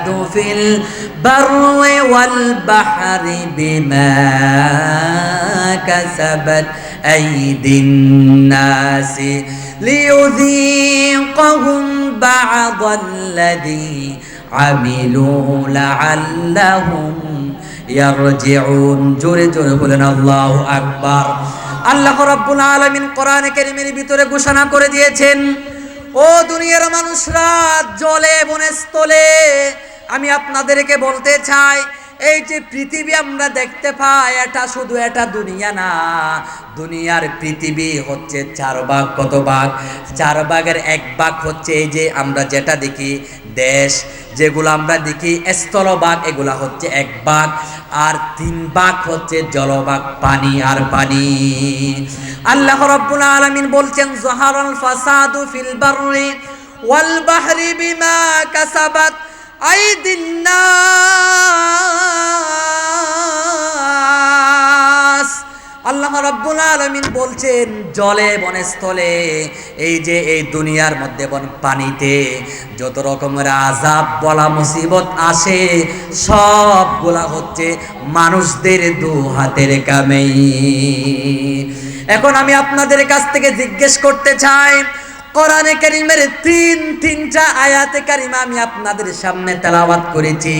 الفساد في البر والبحر بما كسبت أيدي الناس ليذيقهم بعض الذي عملوا لعلهم يرجعون জোরে জোরে বলেন আল্লাহু আকবার আল্লাহ রাব্বুল আলামিন কোরআনে কারীমের ভিতরে ঘোষণা করে দিয়েছেন ও দুনিয়ার মানুষরা জলে বনে স্থলে আমি আপনাদেরকে বলতে চাই, এই যে পৃথিবী আমরা দেখতে পাই, এটা শুধু এটা দুনিয়া না। দুনিয়ার পৃথিবী হচ্ছে চার ভাগ। কত ভাগ? চার ভাগের এক ভাগ হচ্ছে এই যে আমরা যেটা দেখি, দেশ। যেগুলো আমরা দেখি স্থলভাগ এগুলা হচ্ছে এক ভাগ। আর তিন ভাগ হচ্ছে জলভাগ, পানি আর পানি। আল্লাহ রাব্বুল আলামিন বলছেন, জহারাল ফাসাদু ফিল বাররি ওয়াল বাহরি বিমা কাসাবাত। আইদিন নাস আল্লাহ রাব্বুল আলমিন বলছেন, জলে, বনস্থলে, এই যে এই দুনিয়ার মধ্যে বন পানিতে যত রকমের আজাব বলা মুসিবত আসে, সবগুলা হচ্ছে মানুষদের দু হাতের কামেই। এখন আমি আপনাদের কাছ থেকে জিজ্ঞেস করতে চাই কোরআনে কারিমের তিন, তিনটা আয়াতে কারিমা আমি আপনাদের সামনে তেলাওয়াত করেছি।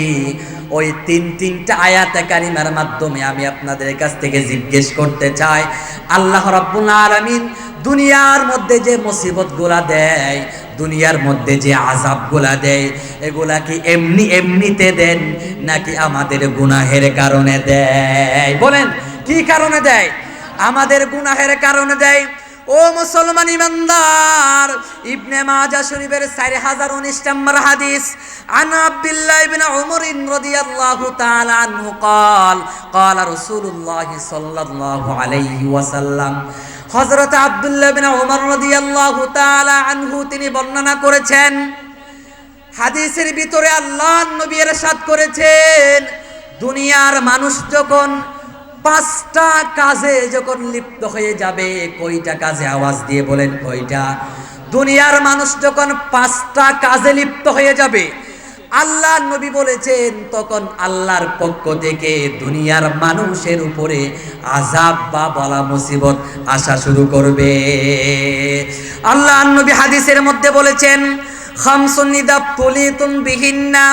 ওই তিন, তিনটা আয়াতে কারিমার মাধ্যমে আমি আপনাদের কাছ থেকে জিজ্ঞেস করতে চাই, আল্লাহ রাব্বুল আলামিন দুনিয়ার মধ্যে যে মুসিবতগুলা দেয়, দুনিয়ার মধ্যে যে আজাবগুলা দেয়, এগুলা কি এমনি এমনিতে দেন নাকি আমাদের গুনাহের কারণে দেয়? বলেন, কি কারণে দেয়? আমাদের গুনাহের কারণে দেয়? ও মুসলমান ইমানদার ইবনে মাজা শরীফের চার হাজার উনিশ নম্বর হাদিস عن عبد الله بن عمر رضي الله تعالى عنه قال قال رسول الله صلى الله عليه وسلم হযরত আব্দুল্লাহ বিন ওমর রাদিয়াল্লাহু তাআলা আনহু তিনি বর্ণনা করেছেন হাদিসের ভিতরে আল্লাহ নবী এরশাদ করেছেন দুনিয়ার মানুষ যখন পাঁচটা কাজে যখন লিপ্ত হয়ে যাবে, কয়টা কাজে আওয়াজ দিয়ে বলেন কয়টা? দুনিয়ার মানুষ যখন পাঁচটা কাজে লিপ্ত হয়ে যাবে, আল্লাহ নবী বলেছেন, তখন আল্লাহর পক্ষ থেকে দুনিয়ার মানুষের উপরে আজাব বা বলা মুসিবত আসা শুরু করবে। আল্লাহ নবী হাদিসের মধ্যে বলেছেন, খামসুন নিদাব তুলিতুন বিহিন্না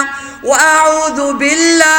ওয়াউযু বিল্লাহ।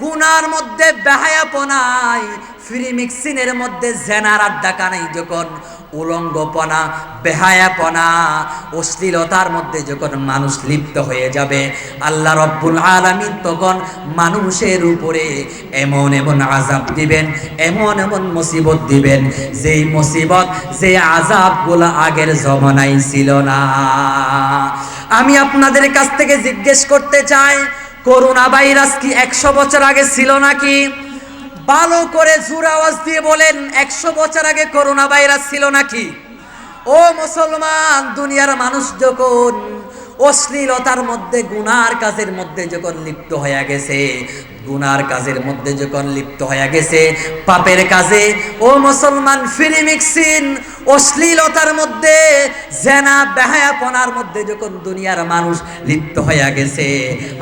গুনার মধ্যে বেহায়াপনায় ফ্রি মিক্সিনের মধ্যে জেনার আড্ডা কানাই যখন, উলঙ্গপনা, বেহায়াপনা, অশ্লীলতার মধ্যে যখন মানুষ লিপ্ত হয়ে যাবে, আল্লাহ রব্বুল আলামিন তখন মানুষের উপরে এমন এমন আজাব দিবেন, এমন এমন মুসিবত দিবেন, যেই মুসিবত যে আজাবগুলো আগের জমানায় ছিল না। আমি আপনাদের কাছ থেকে জিজ্ঞেস করতে চাই করোনা ভাইরাস কি একশো বছর আগে ছিল নাকি? ভালো করে জোর আওয়াজ দিয়ে বলেন, একশো বছর আগে করোনা ভাইরাস ছিল নাকি? ও মুসলমান, দুনিয়ার মানুষ যখন অশ্লীলতার মধ্যে, গুনার কাজের মধ্যে যখন লিপ্ত হয়ে গেছে, গুনার কাজের মধ্যে যখন লিপ্ত হয়ে গেছে, পাপের কাজে, ও মুসলমান, ফিরি মিক্সিন, অশ্লীলতার মধ্যে, জেনা, বেহায়াপনার মধ্যে যখন দুনিয়ার মানুষ লিপ্ত হয়ে গেছে,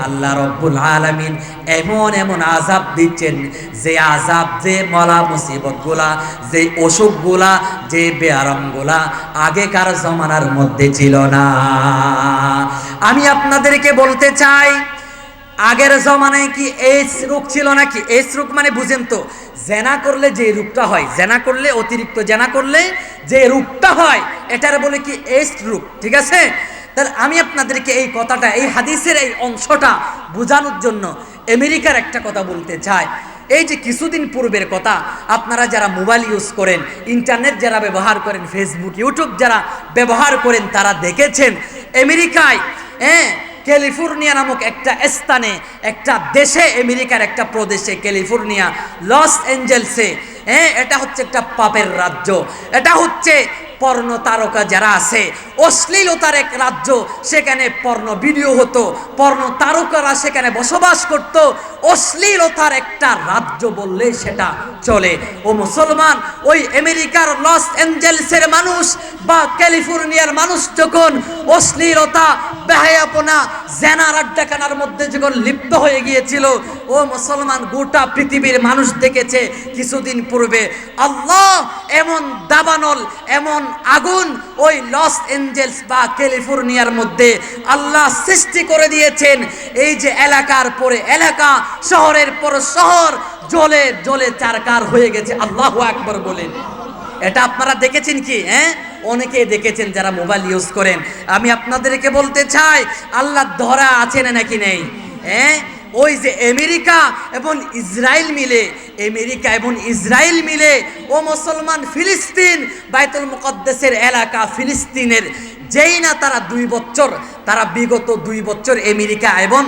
আল্লাহ রব্বুল আলামিন এমন এমন আজাব দিচ্ছেন, যে আজাব যে মলা মুসিবতগুলা, যে অসুখগুলা, যে বেআরামগুলা আগেকার জমানার মধ্যে ছিল না। আমি আপনাদেরকে বলতে চাই, আগের জমানায় কি এইস রোগ ছিল নাকি? এইস রোগ মানে বুঝেন তো, জেনা করলে যে রূপটা হয়, জেনা করলে, অতিরিক্ত জেনা করলে যে রূপটা হয়, এটার বলে কি এইস রোগ, ঠিক আছে? তাহলে আমি আপনাদেরকে এই কথাটা, এই হাদিসের এই অংশটা বোঝানোর জন্য আমেরিকার একটা কথা বলতে চাই। এই যে কিছুদিন পূর্বের কথা, আপনারা যারা মোবাইল ইউজ করেন ইন্টারনেট যারা ব্যবহার করেন ফেসবুক ইউটিউব যারা ব্যবহার করেন, তারা দেখেছেন, আমেরিকায় হ্যাঁ ক্যালিফোর্নিয়া নামক একটা স্থানে, একটা দেশে, আমেরিকার একটা প্রদেশে, ক্যালিফোর্নিয়া, লস অ্যাঞ্জেলসে হ্যাঁ এটা হচ্ছে একটা পাপের রাজ্য। এটা হচ্ছে পর্ণ তারকা যারা আছে, অশ্লীলতার এক রাজ্য, সেখানে পর্ণ ভিডিও হতো পর্ণ তারকারা সেখানে বসবাস করত, অশ্লীলতার একটা রাজ্য বললে সেটা চলে। ও মুসলমান, ওই আমেরিকার লস অ্যাঞ্জেলসের মানুষ বা ক্যালিফোর্নিয়ার মানুষ যখন অশ্লীলতা, বেহায়াপনা, জেনার আড্ডাখানার মধ্যে যখন লিপ্ত হয়ে গিয়েছিল, ও মুসলমান, গোটা পৃথিবীর মানুষ দেখেছে কিছুদিন পূর্বে, আল্লাহ এমন দাবানল, এমন আগুন ওই লস এঞ্জেলস বা ক্যালিফোর্নিয়ার মধ্যে আল্লাহ সৃষ্টি করে দিয়েছেন। এই যে এলাকার পরে এলাকা, শহরের পর শহর, জলে জলে চারকার হয়ে গেছে। আল্লাহ আকবর বলেন। এটা আপনারা দেখেছেন কি হ্যাঁ? অনেকে দেখেছেন যারা মোবাইল ইউজ করেন। আমি আপনাদেরকে বলতে চাই, আল্লাহ ধরা আছে না নাকি নেই? হ্যাঁ? ওই যে আমেরিকা এবং ইসরায়েল মিলে, আমেরিকা এবং ইসরায়েল মিলে, ও মুসলমান ফিলিস্তিন, বাইতুল মুকদ্দেসের এলাকা ফিলিস্তিনের যেই না তারা দুই বছর, তারা বিগত দুই বছর আমেরিকা এবং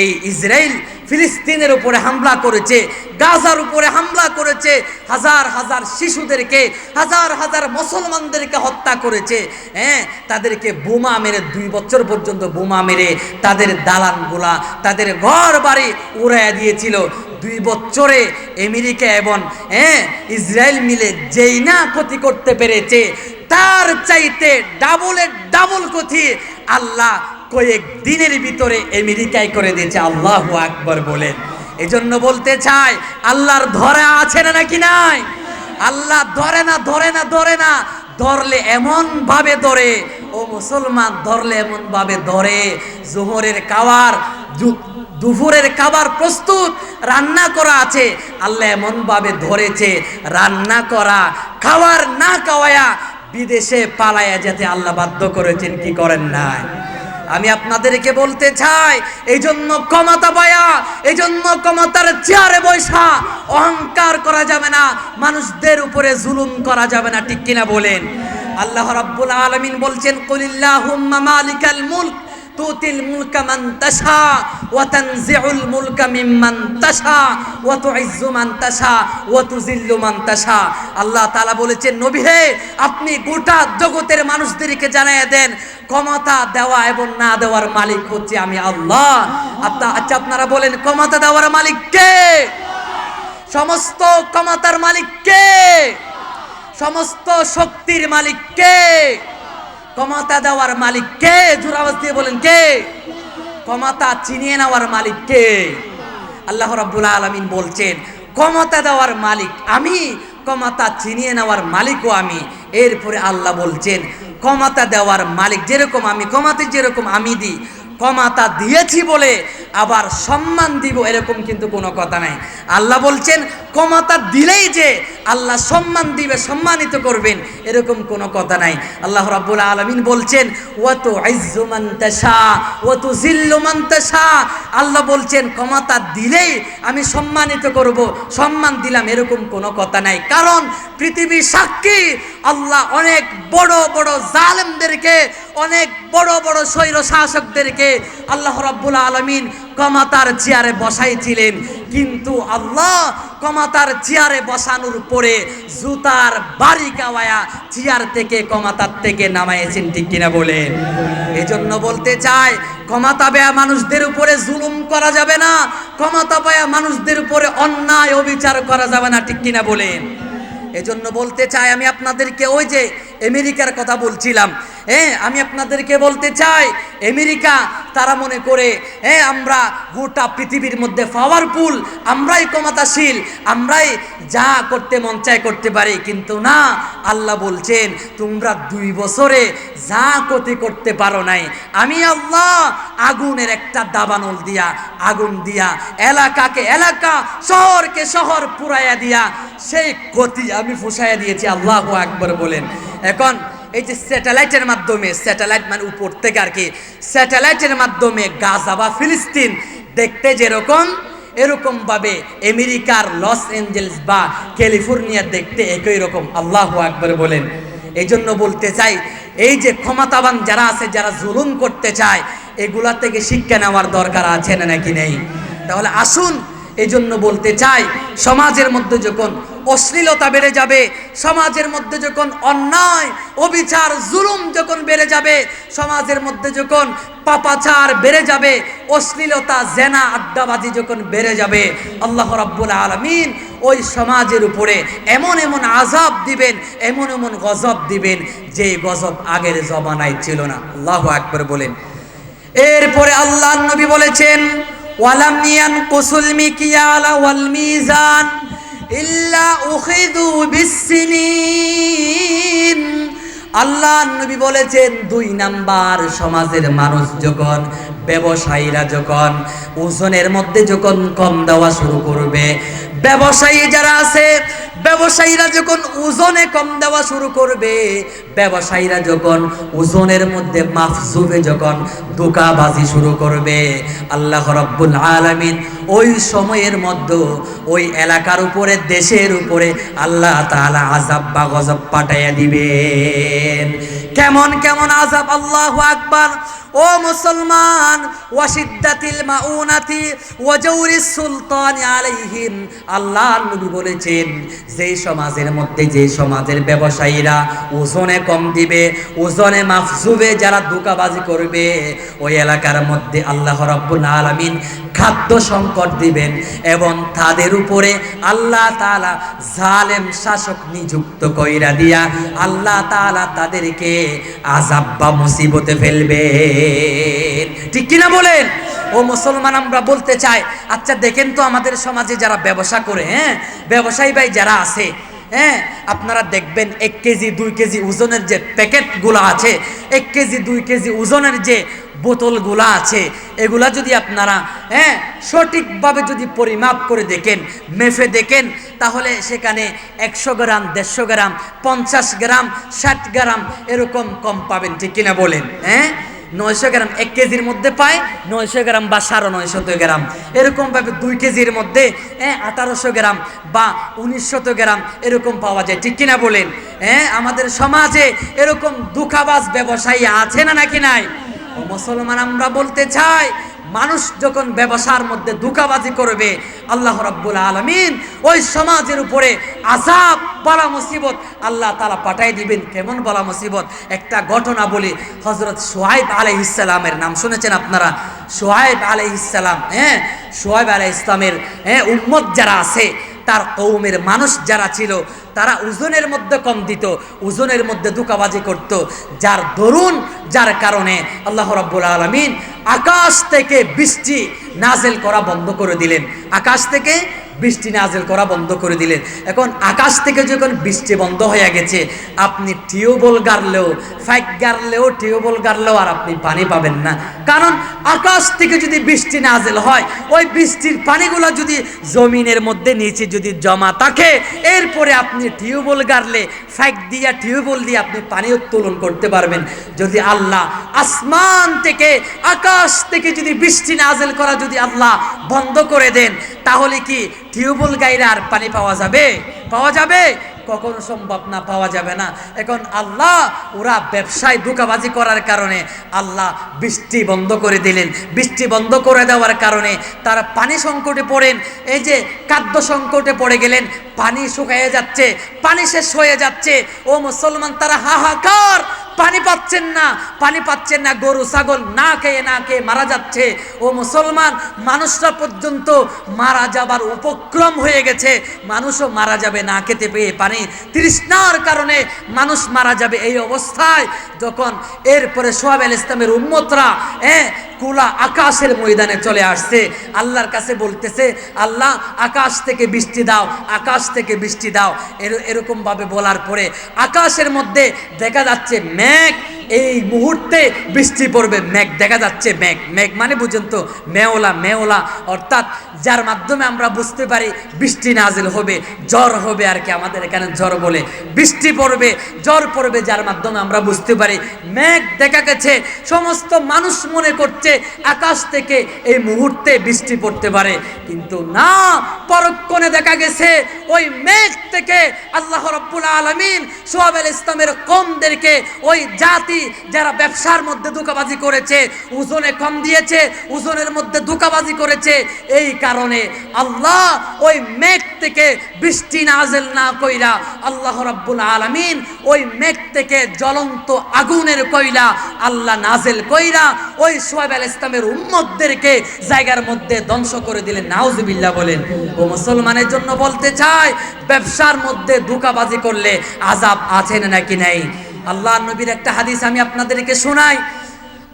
এই ইসরায়েল ফিলিস্তিনের উপরে হামলা করেছে, গাজার উপরে হামলা করেছে, হাজার হাজার শিশুদেরকে, হাজার হাজার মুসলমানদেরকে হত্যা করেছে। হ্যাঁ তাদেরকে বোমা মেরে দুই বছর পর্যন্ত বোমা মেরে তাদের দালানগুলা, তাদের ঘর বাড়ি উড়াইয়া দিয়েছিল। দুই বছরে আমেরিকা এবং হ্যাঁ ইসরায়েল মিলে যেই না ক্ষতি করতে পেরেছে তার চাইতে ডাবলের ডাবল কথি আল্লাহ কয়েক দিনের ভিতরে আমেরিকায় করে দিয়েছে। আল্লাহ আকবর বলেন। এজন্য বলতে চাই, আল্লাহর ধরে আছে না নাকি নাই? আল্লাহ ধরে না ধরে না ধরে না। ধরলে এমন ভাবে ধরে, ও মুসলমান, ধরলে এমন ভাবে ধরে। জোহরের কাওয়ার দুপুরের খাবার প্রস্তুত, রান্না করা আছে। আল্লাহ এমন ভাবে ধরেছে, রান্না করা, খাওয়ার না খাওয়ায়া বিদেশে পালায়া যেতে আল্লাহ বাধ্য করেছেন, কি করেন নাই? আমি আপনাদেরকে বলতে চাই এই জন্য ক্ষমতা পায়া এই জন্য ক্ষমতার চেয়ারে বৈশা অহংকার করা যাবে না, মানুষদের উপরে জুলুম করা যাবে না, ঠিক কিনা বলেন? আল্লাহ রাব্বুল আলামিন বলছেন, কুলিল্লাহুম্মা মালিকাল মুলক। তুতিল মুলকা মান তাশা, ওয়া তানজিউল মুলকা মিম্মান তাশা, ওয়া তুইজ্জু মান তাশা, ওয়া তুজিল্লু মান তাশা। আল্লাহ তাআলা বলেছেন, নবী হে আপনি গোটা জগতের মানুষদেরকে জানাইয়া দেন, ক্ষমতা দেওয়া এবং না দেওয়ার মালিক হচ্ছে আমি আল্লাহ। আপনা আচ্ছা আপনারা বলেন, ক্ষমতা দেওয়ার মালিক কে? সমস্ত ক্ষমতার মালিক কে? সমস্ত শক্তির মালিক কে? ক্ষমতা দেওয়ার মালিক কে? জোরাবাজ দিয়ে বলেন কে? ক্ষমতা চিনিয়ে নেওয়ার মালিক কে? আল্লাহ রাব্বুল আলামিন বলছেন, ক্ষমতা দেওয়ার মালিক আমি, ক্ষমতা চিনিয়ে নেওয়ার মালিকও আমি। এরপরে আল্লাহ বলছেন, ক্ষমতা দেওয়ার মালিক যেরকম আমি, ক্ষমতা যেরকম আমি দিই ক্ষমতা দিয়েছি বলে আবার সম্মান দিব এরকম কিন্তু কোনো কথা নাই। আল্লাহ বলছেন ক্ষমতা দিলেই যে আল্লাহ সম্মান দিবে, সম্মানিত করবেন, এরকম কোনো কথা নাই। আল্লাহ রাব্বুল আলামিন বলছেন ওয়াতু ইজ্জু মান তাশা ওয়াতু জিল্লু মান তাশা। আল্লাহ বলছেন, ক্ষমতা দিলেই আমি সম্মানিত করব, সম্মান দিলাম, এরকম কোনো কথা নাই। কারণ পৃথিবী সাক্ষী, আল্লাহ অনেক বড় বড় জালেমদেরকে, অনেক বড় বড় স্বৈর শাসকদেরকে আল্লাহ রাব্বুল আলামিন ক্ষমতার চেয়ারে বসাইছিলেন। কিন্তু আল্লাহ ক্ষমতার চেয়ারে বসানোর পরে জুতার বাড়ি কাওয়ায়া চেয়ার থেকে ক্ষমতার থেকে নামাইয়েছেন ঠিক কিনা বলেন? এজন্য বলতে চাই, ক্ষমতা বেয়া মানুষদের উপরে জুলুম করা যাবে না, ক্ষমতা পায়া মানুষদের উপরে অন্যায় অবিচার করা যাবে না, ঠিক কিনা বলেন? এজন্য বলতে চাই, আমি আপনাদেরকে ওই যে আমেরিকার কথা বলছিলাম। হ্যাঁ আমি আপনাদেরকে বলতে চাই, আমেরিকা তারা মনে করে হ্যাঁ আমরা গোটা পৃথিবীর মধ্যে পাওয়ারফুল আমরাই ক্ষমতাশীল, আমরাই যা করতে মন চায় করতে পারি। কিন্তু না, আল্লাহ বলছেন, তোমরা দুই বছরে যা ক্ষতি করতে পারো নাই। আমি আল্লাহ আগুনের একটা দাবানল দিয়া, আগুন দিয়া, এলাকাকে, এলাকা শহরকে শহর পুরাইয়া দিয়া, সেই ক্ষতি আমি ফুসাইয়া দিয়েছি। আল্লাহ আকবর বলেন। এখন এই যে স্যাটেলাইটের মাধ্যমে, স্যাটেলাইট মানে উপর থেকে আর কি, স্যাটেলাইটের মাধ্যমে গাজা বা ফিলিস্তিন দেখতে যেরকম এরকম ভাবে আমেরিকার লস অ্যাঞ্জেলস বা ক্যালিফোর্নিয়া দেখতে একই রকম। আল্লাহ আকবর বলেন। এই জন্য বলতে চাই, এই যে ক্ষমতাবান যারা আছে, যারা জুলুম করতে চায়, এগুলা থেকে শিক্ষা নেওয়ার দরকার আছে না নাকি নেই? তাহলে আসুন এই জন্য বলতে চাই, সমাজের মধ্যে যখন অশ্লীলতা বেড়ে যাবে, সমাজের মধ্যে যখন অন্যায়, অবিচার, জুলুম যখন বেড়ে যাবে, সমাজের মধ্যে যখন পাপাচার বেড়ে যাবে, অশ্লীলতা, জেনা, আড্ডাবাজি যখন বেড়ে যাবে, আল্লাহ রাব্বুল আলমিন ওই সমাজের উপরে এমন এমন আজাব দিবেন, এমন এমন গজব দিবেন যে গজব আগের জমানায় ছিল না। আল্লাহ একবার বলেন। এরপরে আল্লাহ নবী বলেছেন ওয়ালাম বিসসিনিন আল্লাহ নবী বলেছেন, দুই নাম্বার সমাজের মানুষ যখন, ব্যবসায়ীরা যখন, ওজনের মধ্যে যখন কম দেওয়া শুরু করবে, ব্যবসায়ী যারা আছে ব্যবসায়ীরা যখন ওজনে কম দেওয়া শুরু করবে, ব্যবসায়ীরা যখন ওজনের মধ্যে মাফজুবে যখন দোকাবাজি শুরু করবে, আল্লাহ রব্বুল আলমিন ওই সময়ের মধ্যে ওই এলাকার উপরে, দেশের উপরে আল্লাহ তাআলা আজাব বা গজব পাঠাইয়া দিবেন। কেমন কেমন আজাব আল্লাহ আকবার। ও মুসলমান ওয়াসিদ্দাতিল মাউনাতি ওয়াজৌরিস সুলতান আলাইহিম। আল্লাহ নবী বলেছেন যেই সমাজের মধ্যে, যে সমাজের ব্যবসায়ীরা ওজনে কম দিবে, ওজনে মাফজুবে যারা ধোকাবাজি করবে, ওই এলাকার মধ্যে আল্লাহ রাব্বুল আলামিন খাদ্য সংকট দিবেন এবং তাদের উপরে আল্লাহ তাআলা জালেম শাসক নিযুক্ত কইরা দিয়া আল্লাহ তাআলা তাদেরকে আজাব বা মুসিবতে ফেলবে। ঠিক কিনা বলেন? ও মুসলমান, আমরা বলতে চাই আচ্ছা দেখেন তো আমাদের সমাজে যারা ব্যবসা করে হ্যাঁ? ব্যবসায়ী ভাই যারা আছে হ্যাঁ? আপনারা দেখবেন এক কেজি, দুই কেজি ওজনের যে প্যাকেটগুলো আছে, এক কেজি, দুই কেজি ওজনের যে বোতলগুলা আছে, এগুলা যদি আপনারা হ্যাঁ সঠিকভাবে যদি পরিমাপ করে দেখেন মেফে দেখেন, তাহলে সেখানে একশো গ্রাম, দেড়শো গ্রাম, পঞ্চাশ গ্রাম, ষাট গ্রাম এরকম কম পাবেন, ঠিক কিনা বলেন হ্যাঁ? নয়শো গ্রাম এক কেজির মধ্যে পায়, নয়শো গ্রাম বা সাড়ে নয়শত গ্রাম। এরকম ভাবে দুই কেজির মধ্যে হ্যাঁ আঠারোশো গ্রাম বা উনিশশত গ্রাম এরকম পাওয়া যায়, ঠিক কিনা বলেন হ্যাঁ? আমাদের সমাজে এরকম দুঃখাবাজ ব্যবসায়ী আছে না নাকি নাই? মুসলমান, আমরা বলতে চাই, মানুষ যখন ব্যবসার মধ্যে ধোকাবাজি করবে, আল্লাহ রাব্বুল আলমিন ওই সমাজের উপরে আজাব বলা মুসিবত আল্লাহ তালা পাঠাই দিবেন। কেমন বলা মুসিবত? একটা ঘটনা বলি হজরত সোহাইব আলাই ইসলামের নাম শুনেছেন আপনারা? সোহাইব আলাই ইসলাম হ্যাঁ? সোহাইব আলাই ইসলামের হ্যাঁ উম্মত যারা আছে, তার কৌমের মানুষ যারা ছিল তারা ওজনের মধ্যে কম দিত, ওজনের মধ্যে দুকাবাজি করত। যার দরুন, যার কারণে আল্লাহ রব্বুল আলমিন আকাশ থেকে বৃষ্টি নাজেল করা বন্ধ করে দিলেন। আকাশ থেকে বৃষ্টি নাজেল করা বন্ধ করে দিলেন। এখন আকাশ থেকে যখন বৃষ্টি বন্ধ হয়ে গেছে, আপনি টিউবওয়েল গাড়লেও, ফাইক গাড়লেও, টিউবওয়েল গাড়লেও আর আপনি পানি পাবেন না। কারণ আকাশ থেকে যদি বৃষ্টি নাজেল হয়, ওই বৃষ্টির পানিগুলো যদি জমিনের মধ্যে নিচে যদি জমা থাকে, এরপরে আপনি টিউবওয়েল গাড়লে, ফাইক দিয়া, টিউবওয়েল দিয়ে আপনি পানি উত্তোলন করতে পারবেন। যদি আল্লাহ আসমান থেকে, আকাশ থেকে যদি বৃষ্টি নাজেল করা যদি আল্লাহ বন্ধ করে দেন তাহলে কি টিউবওয়েল গাইরে আর পানি পাওয়া যাবে? পাওয়া যাবে? কখনো সম্ভব না, পাওয়া যাবে না। এখন আল্লাহ, ওরা ব্যবসায় ধোকাবাজি করার কারণে আল্লাহ বৃষ্টি বন্ধ করে দিলেন। বৃষ্টি বন্ধ করে দেওয়ার কারণে তারা পানি সংকটে পড়েন। এই যে খাদ্য সংকটে পড়ে গেলেন, পানি শুকাইয়ে যাচ্ছে, পানি শেষ হয়ে যাচ্ছে। ও মুসলমান, তারা হাহাকার পানি পাচ্ছেন না, পানি পাচ্ছেন না, গরু, ছাগল না খেয়ে না খেয়ে মারা যাচ্ছে। ও মুসলমান, মানুষরা পর্যন্ত মারা যাবার উপক্রম হয়ে গেছে। মানুষও মারা যাবে না খেতে পেয়ে পানি। তৃষ্ণার কারণে মানুষ মারা যাবে এই অবস্থায়, যখন এরপরে সোহাব আল ইসলামের উম্মতরা হ্যাঁ কুলা আকাশের ময়দানে চলে আসছে। আল্লাহর কাছে বলতেছে, আল্লাহ, আকাশ থেকে বৃষ্টি দাও, আকাশ থেকে বৃষ্টি দাও। এর এরকম ভাবে বলার পরে আকাশের মধ্যে দেখা যাচ্ছে মেঘ এই মুহূর্তে বৃষ্টি পড়বে, মেঘ দেখা যাচ্ছে, মেঘ মেঘ মানে বুঝেন তো, মেওলা মেওলা, অর্থাৎ যার মাধ্যমে আমরা বুঝতে পারি বৃষ্টি নাজিল হবে জ্বর হবে আর কি, আমাদের এখানে জ্বর বলে। বৃষ্টি পড়বে জ্বর পড়বে যার মাধ্যমে আমরা বুঝতে পারি, মেঘ দেখা গেছে, সমস্ত মানুষ মনে করছে আকাশ থেকে এই মুহূর্তে বৃষ্টি পড়তে পারে, কিন্তু না, পরক্ষণে দেখা গেছে, ওই মেঘ থেকে আল্লাহ রব্বুল আলমিন সোহাব ইসলামের কমদেরকে ওই জাতি যারা ব্যবসার মধ্যে ধোকাবাজি করেছে, ওজনে কম দিয়েছে, ওজনের মধ্যে ধোকাবাজি করেছে, এই কারণে আল্লাহ ওই মেঘ থেকে বৃষ্টি নাজেল না কইরা আল্লাহ রব্বুল আলমিন ওই মেঘ থেকে জ্বলন্ত আগুনের কইলা আল্লাহ নাজেল কইরা ওই সোহাব আল ইসলামের উম্মতদেরকে জায়গার মধ্যে ধ্বংস করে দিলেন। নাউজুবিল্লাহ বলেন, ও মুসলমানের জন্য বলতে চাই, ব্যবসার মধ্যে ধোকাবাজি করলে আজাব আছেন নাকি নাই? আল্লাহ নবীর একটা হাদিস আমি আপনাদেরকে শোনাই।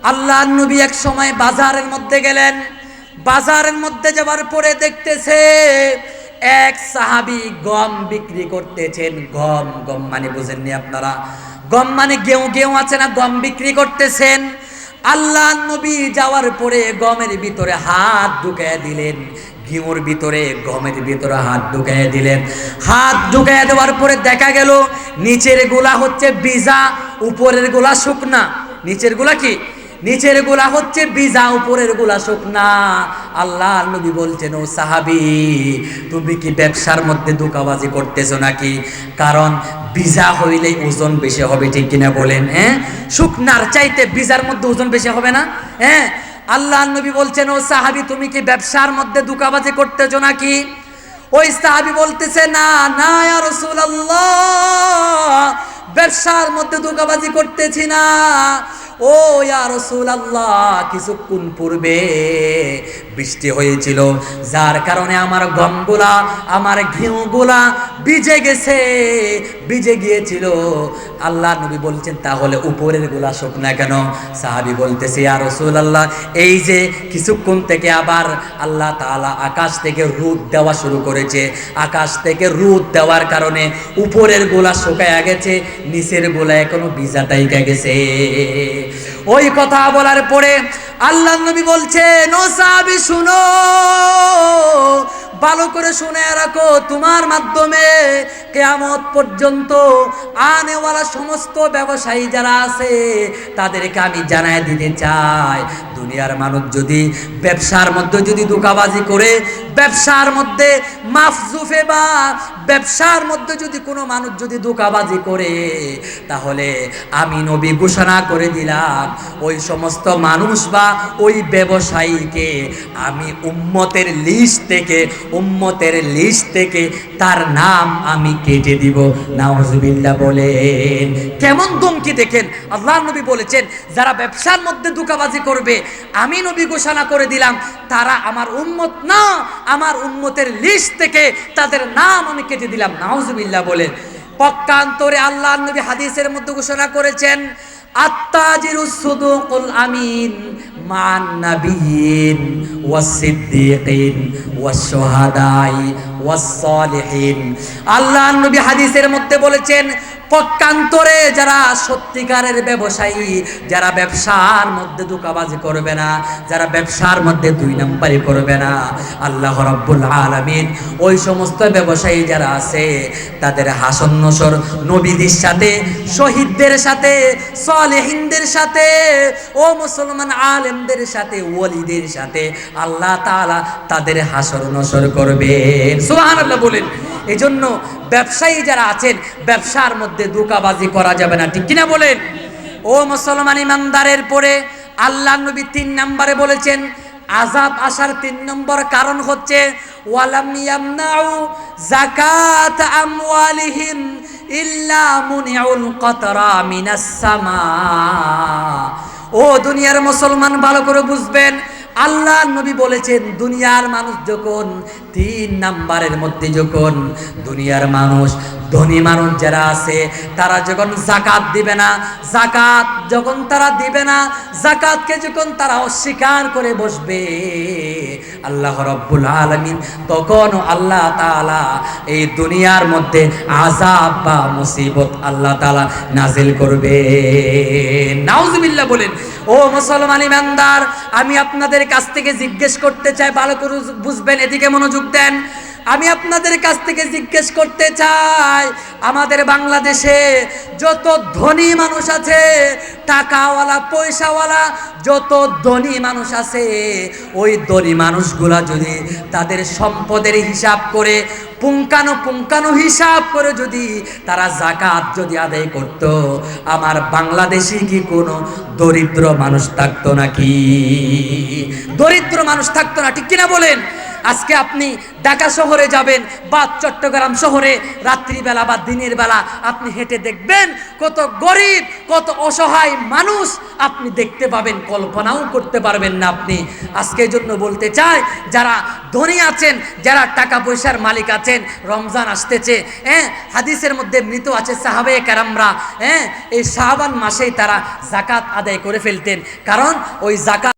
আল্লাহ নবী এক সময় বাজারের মধ্যে গেলেন। বাজারের মধ্যে যাওয়ার পরে দেখতেছে এক সাহাবি গম বিক্রি করতেছেন। গম গম মানে বুঝেননি আপনারা? গম মানে গেউ গেউ আছে না? গম বিক্রি করতেছেন। আল্লাহ নবী যাওয়ার পরে গমের ভিতরে হাত ঢুকে দিলেন। ঘিউর ভিতরে গমের ভিতরে হাত ঢুকায় দিলেন। হাত ঢুকায় দেওয়ার পরে দেখা গেল, নিচের গোলা হচ্ছে বিজা, উপরের গোলা শুকনা। নিচের গোলা কি? নিচের গোলা হচ্ছে বিজা, উপরের গোলা শুকনা। আল্লাহ নবী বলছেন, ও সাহাবি, তুমি কি ব্যবসার মধ্যে ধোকাবাজি করতেছো নাকি? কারণ বিজা হইলে ওজন বেশি হবে, ঠিক কিনা বলেন হ্যাঁ? শুকনার চাইতে বিজার মধ্যে ওজন বেশি হবে না হ্যাঁ? আল্লাহ নবী বলছেন, ও সাহাবি, তুমি কি ব্যবসার মধ্যে দুকাবাজি করতেছো নাকি? ওই সাহাবি বলতেছে, না না রসুল আল্লাহ ব্যবসার মধ্যে দুকাবাজি করতেছি না। ও ইয়া আল্লাহ কিছুক্ষণ পূর্বে বৃষ্টি হয়েছিল, যার কারণে আমার গমগুলা আমার ঘিউগুলা ভিজে গেছে, ভিজে গিয়েছিল। আল্লাহ নবী বলছেন, তাহলে উপরের গোলা শোক না কেন? সাহাবি বলতেছে আর রসুল আল্লাহ এই যে কিছুক্ষণ থেকে আবার আল্লাহ তালা আকাশ থেকে রোদ দেওয়া শুরু করেছে। আকাশ থেকে রোদ দেওয়ার কারণে উপরের গোলা শুকায়া গেছে, নিচের গোলা এখনও ভিজা গেছে। ওই কথা বলার পরে আল্লাহ নবী বলছেন ও সাহাবি, শুনো। ভালো করে শুনে রাখো, তোমার মাধ্যমে কেয়ামত পর্যন্ত আনেওয়ালা সমস্ত ব্যবসায়ী যারা আছে, তাদেরকে আমি জানায় দিতে চাই। দুনিয়ার মানুষ যদি ব্যবসার মধ্যে যদি ধোকাবাজি করে, ব্যবসার মধ্যে মাফজুফে বা ব্যবসার মধ্যে যদি কোনো মানুষ যদি ধোকাবাজি করে, তাহলে আমি নবী ঘোষণা করে দিলাম, ওই সমস্ত মানুষ বা ওই ব্যবসায়ীকে আমি উম্মতের লিস্ট থেকে, উম্মতের লিস্ট থেকে তার নাম আমি কেটে দিব। নাউজুবিল্লাহ বলেন। কেমন দমকি দেখেন? আল্লাহ নবী বলেছেন, যারা ব্যবসার মধ্যে ধোকাবাজি করবে, আমি নবী ঘোষণা করে দিলাম, তারা আমার উম্মত না, আমার উম্মতের লিস্ট থেকে তাদের নাম আমি কেটে দিলাম, নাউজুবিল্লাহ বলে। পক্ষান্তরে আল্লাহ নবী হাদিসের মধ্যে ঘোষণা করেছেন আল্লাহ নবী হাদিসের মধ্যে বলেছেন পক্ষান্তরে যারা সত্যিকারের ব্যবসায়ী, যারা ব্যবসার মধ্যে ধোকাবাজি করবে না, যারা ব্যবসার মধ্যে দুই নাম্বারি করবে না, আল্লাহ রব্বুল আলমিন ওই সমস্ত ব্যবসায়ী যারা আছে, তাদের হাসন নসর নবীদের সাথে, শহীদদের সাথে, সলেহিনদের সাথে, ও মুসলমান আলেমদের সাথে ওলিদের সাথে আল্লাহ তাআলা তাদের হাসর নসর করবেন। সুবহানাল্লাহ বলেন। এই জন্য ব্যবসায়ী যারা আছেন, ব্যবসার মধ্যে ধোকাবাজি করা যাবে না। ঠিক কিনা বলেন? ও মুসলমান ইমানদারের পরে আল্লাহ নবী তিন নম্বরে বলেছেন আজাব আসার তিন নম্বর কারণ হচ্ছে ও দুনিয়ার মুসলমান, ভালো করে বুঝবেন আল্লাহ নবী বলেছেন, দুনিয়ার মানুষ যখন তিন নাম্বারের মধ্যে যখন দুনিয়ার মানুষ, ধনী মানুষ যারা আছে, তারা যখন জাকাত দিবে না, জাকাত যখন তারা দিবে না, জাকাতকে যখন তারা অস্বীকার করে বসবে, আল্লাহ রব্বুল আলমিন তখন আল্লাহ তাআলা এই দুনিয়ার মধ্যে আজাব বা মুসিবত আল্লাহ তালা নাজিল করবে। নাউজুবিল্লাহ বলেন ও মুসলমান ইমানদার আমি আপনাদের কাছ থেকে জিজ্ঞেস করতে চাই, ভালো করে বুঝবেন, এদিকে মনোযোগ দেন। আমি আপনাদের কাছ থেকে জিজ্ঞেস করতে চাই, আমাদের বাংলাদেশে যত ধনী মানুষ আছে, টাকাওয়ালা, পয়সাওয়ালা, যত ধনী মানুষ আছে, ওই ধনী মানুষগুলা যদি তাদের সম্পদের হিসাব করে পুঙ্কানো পুঙ্কানো হিসাব করে যদি তারা জাকাত যদি আদায় করত, আমার বাংলাদেশে কি কোনো দরিদ্র মানুষ থাকতো নাকি? দরিদ্র মানুষ থাকতো না, ঠিক কিনা বলেন? আজকে আপনি ঢাকা শহরে যাবেন বা চট্টগ্রাম শহরে, রাত্রিবেলা বা দিনের বেলা আপনি হেঁটে দেখবেন কত গরিব, কত অসহায় মানুষ আপনি দেখতে পাবেন, কল্পনাও করতে পারবেন না আপনি। আজকে জন্য বলতে চাই, যারা ধনী আছেন, যারা টাকা পয়সার মালিক আছেন রমজান আসতেছে হ্যাঁ? হাদিসের মধ্যে মৃত আছে সাহাবে কারামরা হ্যাঁ? এই শাহবান মাসেই তারা জাকাত আদায় করে ফেলতেন। কারণ ওই জাকাত